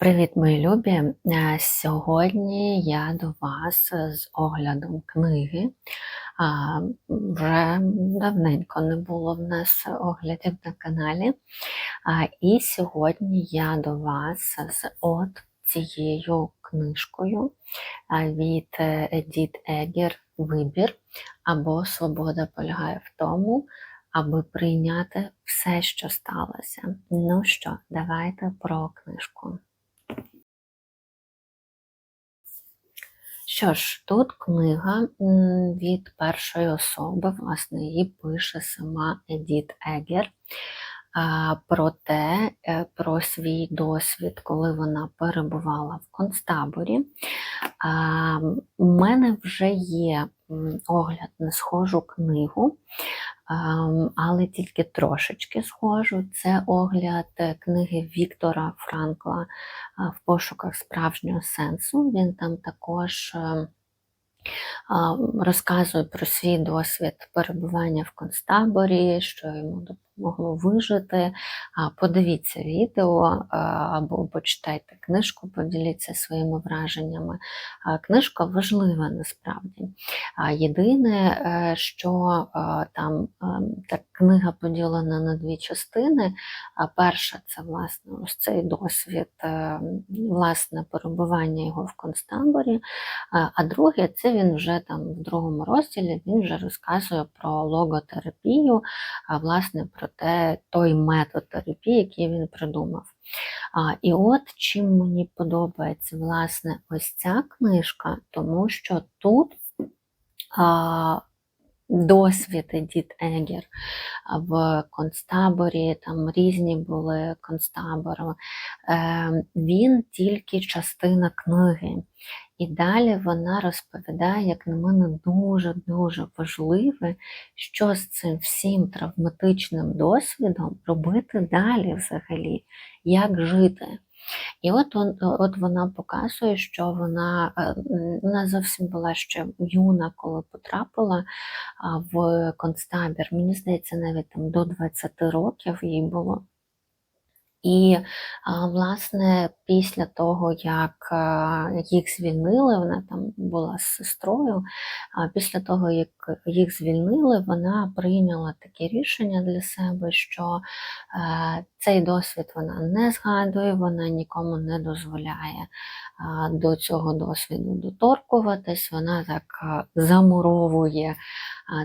Привіт, мої любі! Е, Сьогодні я до вас з оглядом книги. Вже давненько не було в нас оглядів на каналі. І сьогодні я до вас з от цією книжкою від Едіт Егер Вибір або Свобода полягає в тому, аби прийняти все, що сталося. Ну що, давайте про книжку. Що ж, тут книга від першої особи, власне, її пише сама Едіт Егер про те, е, про свій досвід, коли вона перебувала в концтаборі. У мене вже є огляд на схожу книгу, але тільки трошечки схожу. Це огляд е, книги Віктора Франкла в пошуках справжнього сенсу. Він там також. Е, розказує про свій досвід перебування в концтаборі, що йому могло вижити. Подивіться відео або почитайте книжку, поділіться своїми враженнями. Книжка важлива насправді. Єдине, е, що там так, книга поділена на дві частини. Перша це власне ось цей досвід е, власне перебування його в концтаборі, а друге, це він вже там в другому розділі він вже розказує про логотерапію, власне, про те, той метод терапії, який він придумав. А, І от чим мені подобається власне ось ця книжка, тому що тут а, досвід Едіт Егер в концтаборі, там різні були концтабори, е, він тільки частина книги. І далі вона розповідає, як на мене, дуже-дуже важливе, що з цим всім травматичним досвідом робити далі взагалі, як жити. І от от вона показує, що вона е, вона зовсім була ще юна, коли потрапила в концтабір. Мені здається, навіть там до 20 років їй було. І, власне, після того, як їх звільнили, вона там була з сестрою. Після того, як їх звільнили, вона прийняла таке рішення для себе, що е, цей досвід вона не згадує, вона нікому не дозволяє до цього досвіду доторкуватись. Вона так замуровує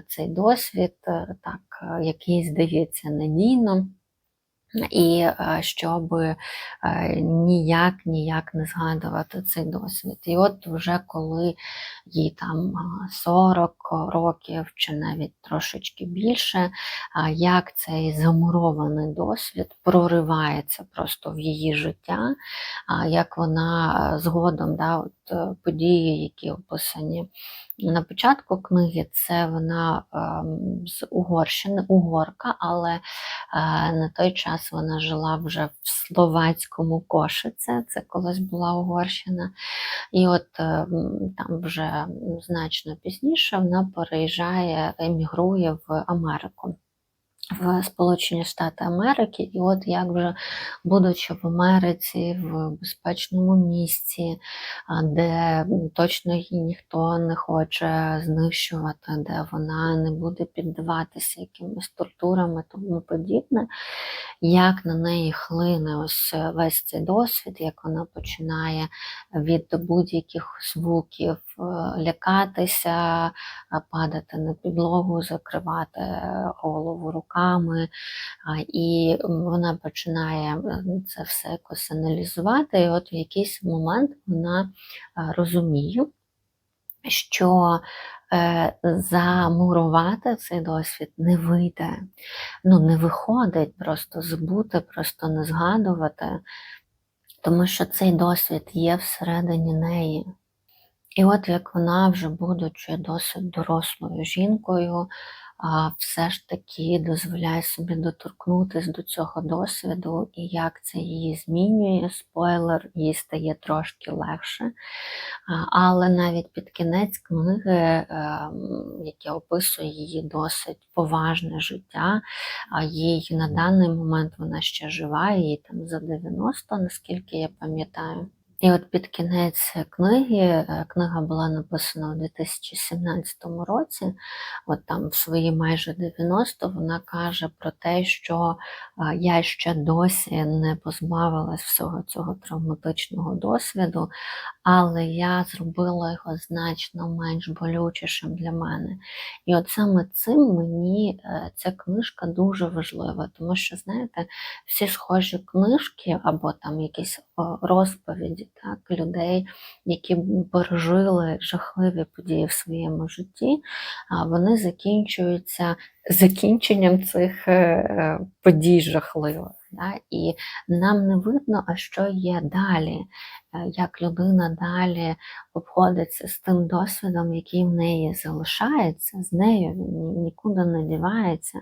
цей досвід, е, так, який здається надійно і е, щоб е, ніяк ніяк не згадувати цей досвід. І от вже коли їй там 40 років чи навіть трошечки більше, як цей замурований досвід проривається просто в її життя, як вона е, згодом да, от події, які описані на початку книги, це вона ем, з Угорщини, Угорка, але на той час час вона жила вже в Словацькому Кошице, це колись була Угорщина. І от е, там вже значно пізніше вона переїжджає, емігрує в Америку в Сполучені Штати Америки, і от як вже, будучи в Америці, в безпечному місці, де точно її ніхто не хоче знищувати, де вона не буде піддаватися якимось тортурам і тому подібне, як на неї хлине ось весь цей досвід, як вона починає від будь-яких звуків е, лякатися, падати на підлогу, закривати голову руками руками, і вона починає це все якось аналізувати. І от в якийсь момент вона розуміє, що е, замурувати цей досвід не вийде, ну, не виходить просто збути, просто не згадувати, тому що цей досвід є всередині неї. І от як вона, вже будучи досить дорослою жінкою, все ж таки дозволяє собі доторкнутися до цього досвіду і як це її змінює. Спойлер, їй стає трошки легше. Але навіть під кінець книги, ем, яке описує її досить поважне життя, їй на даний момент вона ще жива, їй там за 90, наскільки я пам'ятаю. І от під кінець книги, е, книга була написана у 2017 році, от там в свої майже 90 вона каже про те, що е, я ще досі не позбавилась всього цього травматичного досвіду, але я зробила його значно менш болючішим для мене. І от саме цим мені е, ця книжка дуже важлива, тому що, знаєте, всі схожі книжки або там якісь розповіді так, людей, які пережили жахливі події в своєму житті, вони закінчуються закінченням цих е, е, подій жахливих. Да? І нам не видно, а що є далі, е, як людина далі обходиться з тим досвідом, який в неї залишається, з нею він нікуди не дівається.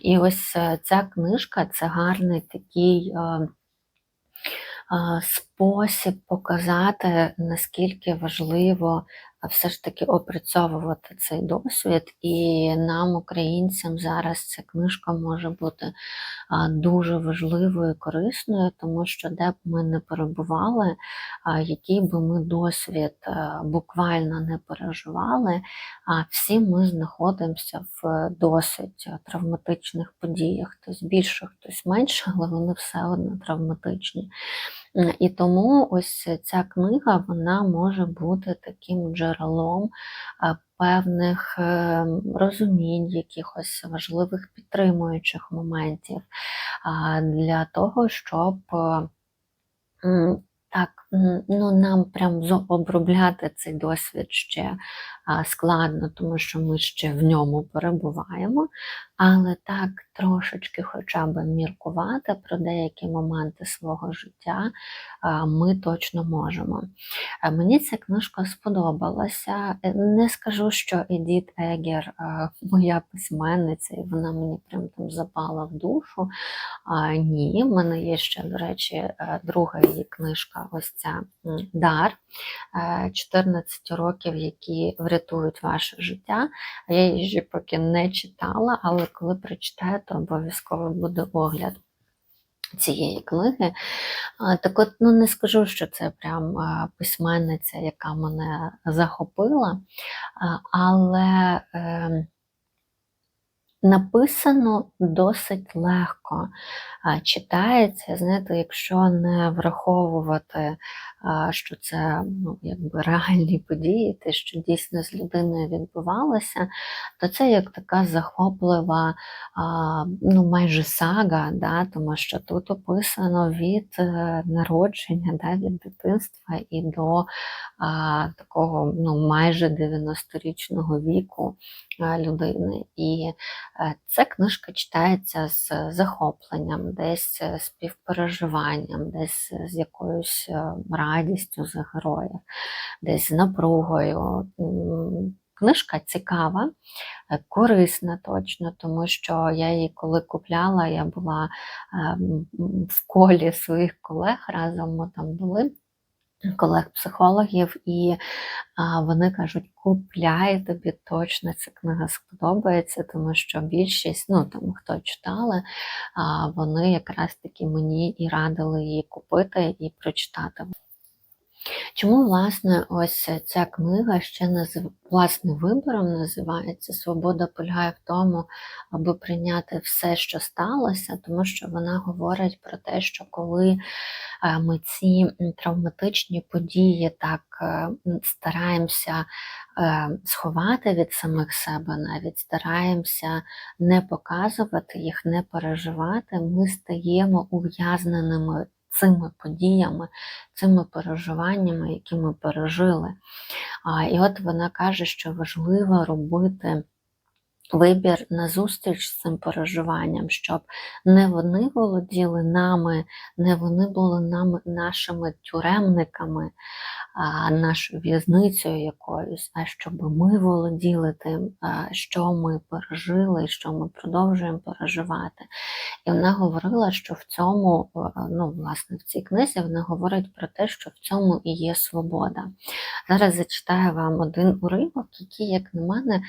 І ось е, ця книжка це гарний такий. е, спосіб показати, наскільки важливо все ж таки опрацьовувати цей досвід, і нам, українцям, зараз ця книжка може бути дуже важливою і корисною, тому що де б ми не перебували, який би ми досвід буквально не переживали, а всі ми знаходимося в досить травматичних подіях, хтось більше, хтось менше, але вони все одно травматичні. М, І тому ось ця книга вона може бути таким джерелом певних е, розумінь, якихось важливих підтримуючих моментів для того, щоб е, так, ну нам прям обробляти цей досвід ще складно, тому що ми ще в ньому перебуваємо, але так трошечки хоча б міркувати про деякі моменти свого життя ми точно можемо. Е, Мені ця книжка сподобалася. Е, Не скажу, що Едіт Егер е, моя письменниця, і вона мені прям там запала в душу. Ні, в мене є ще, до речі, е, друга її книжка, ось ця Дар. е, 14 років, які врятують ваше життя. Я її ще поки не читала, але коли прочитаєте, обов'язково буде огляд цієї книги. Так от, ну не скажу, що це прям письменниця, яка мене захопила, але е, написано досить легко а, читається. Знаєте, якщо не враховувати, що це ну, якби реальні події, те, що дійсно з людиною відбувалося, то це як така захоплива ну, майже сага, да, тому що тут описано від е, народження, да, від дитинства і до а, такого ну, майже 90-річного віку людини. І е, ця книжка читається з захопленням, десь е, співпереживанням, десь з якоюсь е, радістю за героя, десь з напругою. Книжка цікава, е, корисна точно, тому що я її коли купляла, я була ем, в колі своїх колег разом ми там були. Колег-психологів, і а, вони кажуть, купляй, тобі точно ця книга сподобається, тому що більшість, ну там хто читали, а, вони якраз таки мені і радили її купити і прочитати. Чому, власне, ось ця книга ще назив... власним вибором називається Свобода полягає в тому, аби прийняти все, що сталося, тому що вона говорить про те, що коли е, ми ці травматичні події так е, стараємося е, сховати від самих себе, навіть стараємося не показувати їх, не переживати, ми стаємо ув'язненими цими подіями, цими переживаннями, які ми пережили. І от вона каже, що важливо робити вибір назустріч з цим переживанням, щоб не вони володіли нами, не вони були нами, нашими тюремниками, нашою в'язницею якоюсь, а щоб ми володіли тим, що ми пережили, і що ми продовжуємо переживати. І вона говорила, що в цьому, е, ну, власне, в цій книзі вона говорить про те, що в цьому і є свобода. Зараз зачитаю вам один уривок, який, як на мене,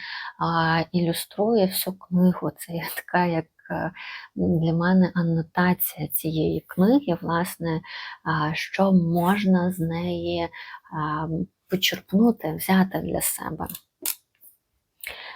ілюструє всю книгу. Це є така, як для мене анотація цієї книги, власне, що можна з неї почерпнути, взяти для себе.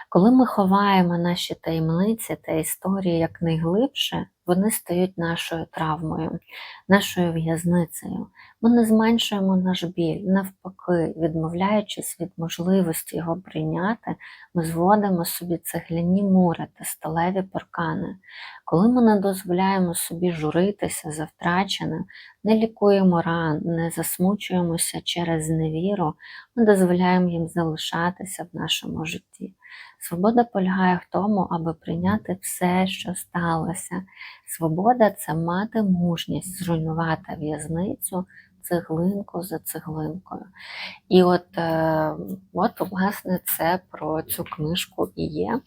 Коли ми ховаємо наші таємниці та історії якнайглибше, вони стають нашою травмою, нашою в'язницею. Ми не зменшуємо наш біль, навпаки, відмовляючись від можливості його прийняти, ми зводимо собі цегляні мури та сталеві паркани. Коли ми не дозволяємо собі журитися за втрачене, не лікуємо ран, не засмучуємося через невіру, ми дозволяємо їм залишатися в нашому житті. Свобода полягає в тому, аби прийняти все, що сталося. Свобода це мати мужність зруйнувати в'язницю цеглинку за цеглинкою. І от, е, от, власне, це про цю книжку і є.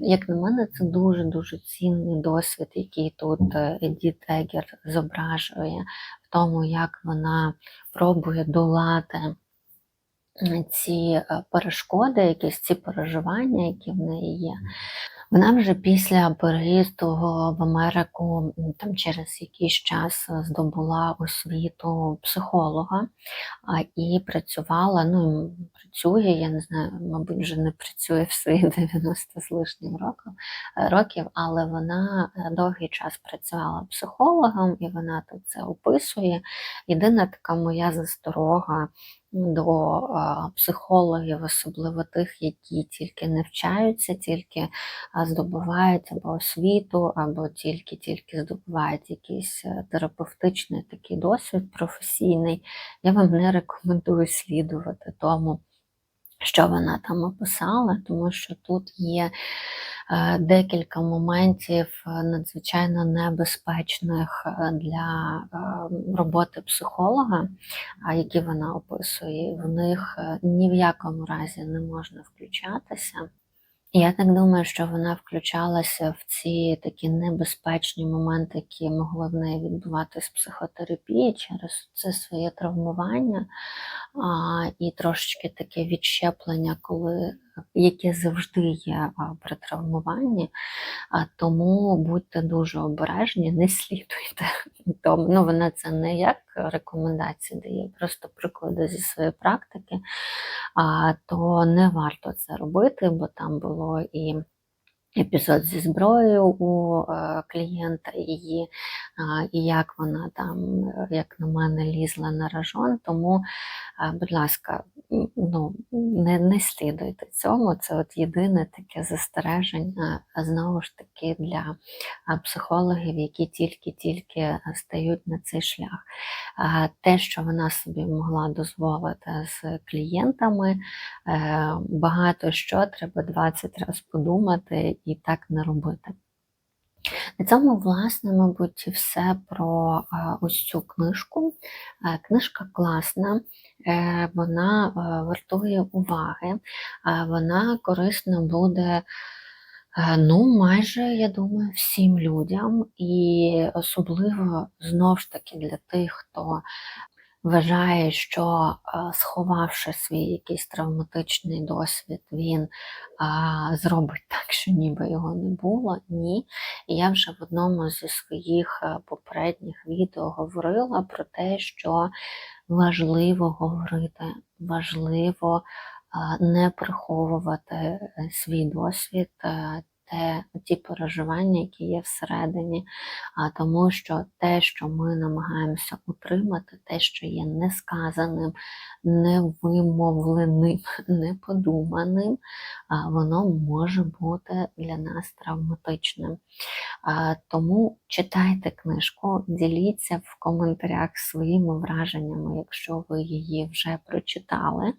Як на мене, це дуже-дуже цінний досвід, який тут е, Едіт Егер зображує в тому, як вона пробує долати ці е, перешкоди, якісь ці переживання, які в неї є. Вона вже після переїзду в Америку там через якийсь час здобула освіту психолога і працювала, ну працює, я не знаю, мабуть, вже не працює в свої 90 з лишнім років, років, але вона е, довгий час працювала психологом і вона тут це описує. Єдина така моя засторога до психологів, особливо тих, які тільки навчаються, тільки здобувають або освіту, або тільки-тільки здобувають якийсь е, терапевтичний такий досвід професійний. Я вам не рекомендую слідувати тому що вона там описала, тому що тут є е, декілька моментів е, надзвичайно небезпечних е, для роботи психолога, які вона описує. В них ні в якому разі не можна включатися. Я так думаю, що вона включалася в ці такі небезпечні моменти, які могли в неї відбуватися з психотерапії через це своє травмування а, і трошечки таке відщеплення, коли яке завжди є при травмуванні, тому будьте дуже обережні, не слідуйте. Ну, вона це не як рекомендації дає, просто приклади зі своєї практики, то не варто це робити, бо там було і епізод зі зброєю у е, клієнта її, і як вона там, як на мене, лізла на ражон. Тому, будь ласка, ну, не не слідуйте цьому. Це от єдине таке застереження, знову ж таки, для психологів, які тільки-тільки стають на цей шлях. Те, що вона собі могла дозволити з клієнтами, е, багато що треба 20 разів подумати і так не робити. На цьому, власне, мабуть, все про ось цю книжку. Е, книжка класна, е, вона е, вартує уваги, вона корисна буде. Ну, майже, я думаю, всім людям, і особливо знову ж таки для тих, хто вважає, що сховавши свій якийсь травматичний досвід, він зробить так, що ніби його не було. Ні. І я вже в одному зі своїх е, попередніх відео говорила про те, що важливо говорити, важливо не приховувати е, свій досвід. Те, ті переживання, які є всередині, а тому що те, що ми намагаємося утримати, те, що є несказаним, невимовленим, неподуманим, воно може бути для нас травматичним. Тому читайте книжку, діліться в коментарях своїми враженнями, якщо ви її вже прочитали.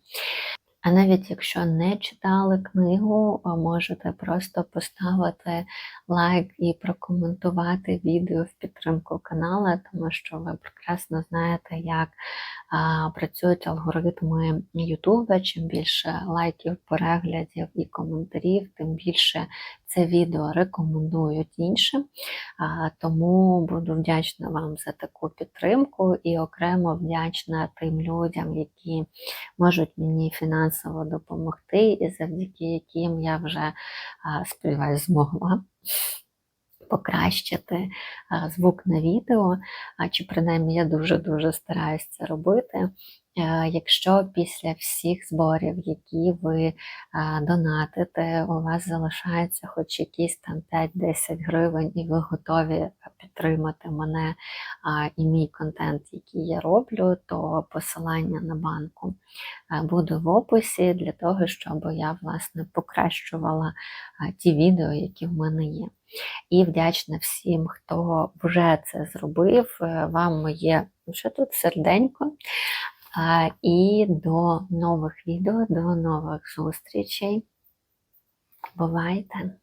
А навіть якщо не читали книгу, можете просто поставити лайк і прокоментувати відео в підтримку каналу, тому що ви прекрасно знаєте, як а, працюють алгоритми Ютуба. Чим більше лайків, переглядів і коментарів, тим більше це відео рекомендують іншим. Тому буду вдячна вам за таку підтримку і окремо вдячна тим людям, які можуть мені фінансово допомогти, і завдяки яким я вже, а, сподіваюсь, змогла покращити звук на відео, чи принаймні я дуже-дуже стараюсь це робити. Е, Якщо після всіх зборів, які ви донатите, у вас залишається хоч якісь там 5-10 гривень, і ви готові підтримати мене і мій контент, який я роблю, то посилання на банку а, буде в описі для того, щоб я власне покращувала ті відео, які в мене є. І вдячна всім, хто вже це зробив. Е, Вам моє ну, що тут серденько. І до нових відео, до нових зустрічей. Бувайте!